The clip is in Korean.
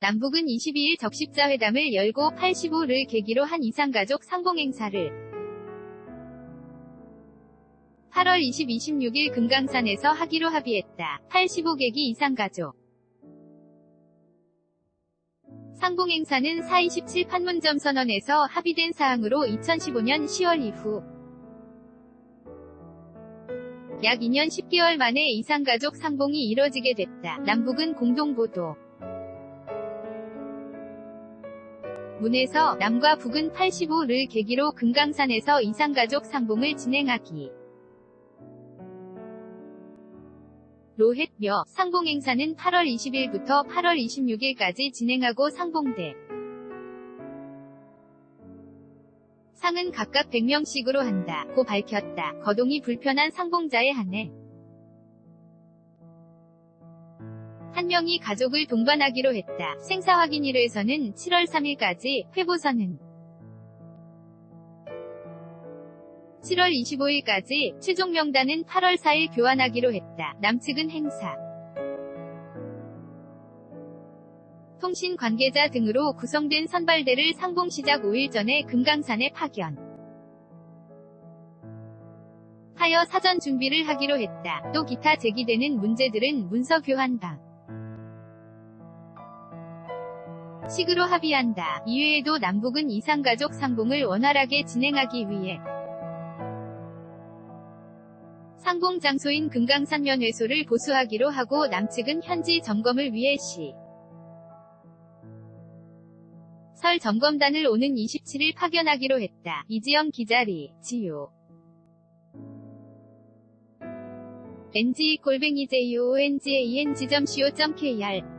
남북은 22일 적십자 회담을 열고 85를 계기로 한 이상가족 상봉행사를 8월 20, 26일 금강산에서 하기로 합의했다. 85개기 이상 가족 상봉행사는 4.27 판문점 선언에서 합의된 사항으로 2015년 10월 이후 약 2년 10개월 만에 이상가족 상봉이 이뤄지게 됐다. 남북은 공동보도 문에서 남과 북은 85를 계기로 금강산에서 이상가족 상봉을 진행하기 로 했며 상봉행사는 8월 20일부터 8월 26일까지 진행하고 상봉대 상은 각각 100명씩으로 한다. 고 밝혔다. 거동이 불편한 상봉자에 한해 한 명이 가족을 동반하기로 했다. 생사 확인일에서는 7월 3일까지, 회보선은 7월 25일까지, 최종 명단은 8월 4일 교환하기로 했다. 남측은 행사 통신 관계자 등으로 구성된 선발대를 상봉 시작 5일 전에 금강산에 파견. 하여 사전 준비를 하기로 했다. 또 기타 제기되는 문제들은 문서 교환방. 식으로 합의한다. 이외에도 남북은 이상가족 상봉을 원활하게 진행하기 위해 상봉 장소인 금강산 면회소를 보수하기로 하고 남측은 현지 점검을 위해 시. 설 점검단을 오는 27일 파견하기로 했다. 이지영 기자리, 지요. ng 골뱅이 joongan 지점 co.kr